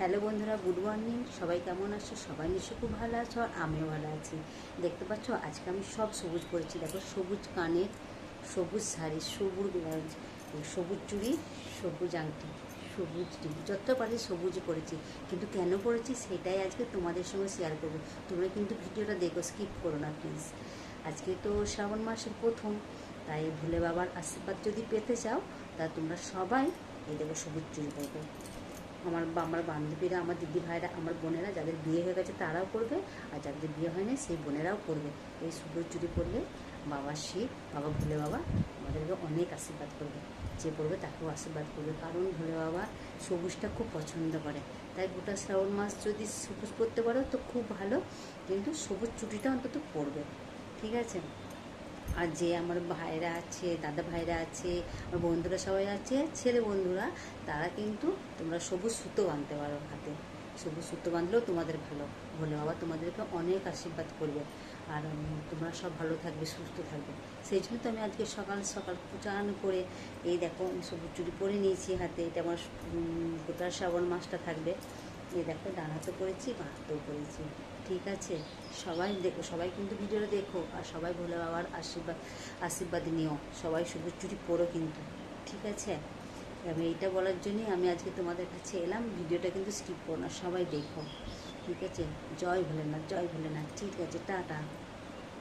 Hello বন্ধুরা, good morning. সবাই কেমন আছো? সবাই নিশ্চয় খুব ভালো আছো আর আমিও ভালো আছি। দেখতে পাচ্ছ, আজকে আমি সব সবুজ করেছি দেখো, সবুজ কানের, সবুজ শাড়ি, সবুজ সবুজ চুড়ি, সবুজ আংটি, সবুজ টিপ যত পারি সবুজ করেছি কিন্তু কেন করেছি সেটাই আজকে তোমাদের সঙ্গে শেয়ার করব। তোমরা কিন্তু ভিডিওটা দেখো স্কিপ করো না প্লিজ আজকে তো শ্রাবণ মাসের প্রথম, তাই ভুলে বাবার আশীর্বাদ যদি পেতে চাও, তা তোমরা সবাই এই দেখো সবুজ চুড়ি পরবে। আমার আমার বান্ধবীরা, আমার দিদি ভাইরা আমার বোনেরা যাদের বিয়ে হয়ে গেছে তারাও করবে আর যাদের বিয়ে হয়নি সেই বোনেরাও করবে। এই সবুজ চুড়ি করলে বাবা শিব, বাবা ভোলে বাবা আমাদেরকে অনেক আশীর্বাদ করবে। যে পড়বে তাকেও আশীর্বাদ করবে। কারণ ভোলে বাবা সবুজটা খুব পছন্দ করে। তাই গোটা শ্রাবণ মাস যদি সবুজ পরতে পারো তো খুব ভালো। কিন্তু সবুজ চুটিটা অন্তত পরবে ঠিক আছে? আর যে আমার ভাইরা আছে, দাদা ভাইরা আছে, আমার বন্ধুরা সবাই আছে, ছেলে বন্ধুরা, তারা কিন্তু তোমরা সবুজ সুতো বাঁধতে পারো হাতে। সবুজ সুতো বাঁধলেও তোমাদের ভালো। বলে বাবা, তোমাদেরকে অনেক আশীর্বাদ করবে। আর তোমরা সব ভালো থাকবে, সুস্থ থাকবে। সেই জন্য তো আমি আজকে সকাল সকাল চান করে, এই দেখো, আমি সবুজ চুরি পরে নিয়েছি হাতে। এটা আমার গোটা শ্রাবণ মাসটা থাকবে। এই দেখো ডান হাতে করেছি বাঁধতেও করেছি ঠিক আছে? সবাই দেখো সবাই কিন্তু ভিডিওটা দেখো আর সবাই ভোলে বাবার আশীর্বাদ আশীর্বাদ নিও। সবাই সবুজ চুরি পড়ো কিন্তু। ঠিক আছে? আমি এইটা বলার জন্যই আমি আজকে তোমাদের কাছে এলাম। ভিডিওটা কিন্তু স্কিপ করো না, সবাই দেখো। ঠিক আছে? জয় ভোলেনাথ জয় ভোলেনাথ। ঠিক আছে? টাটা।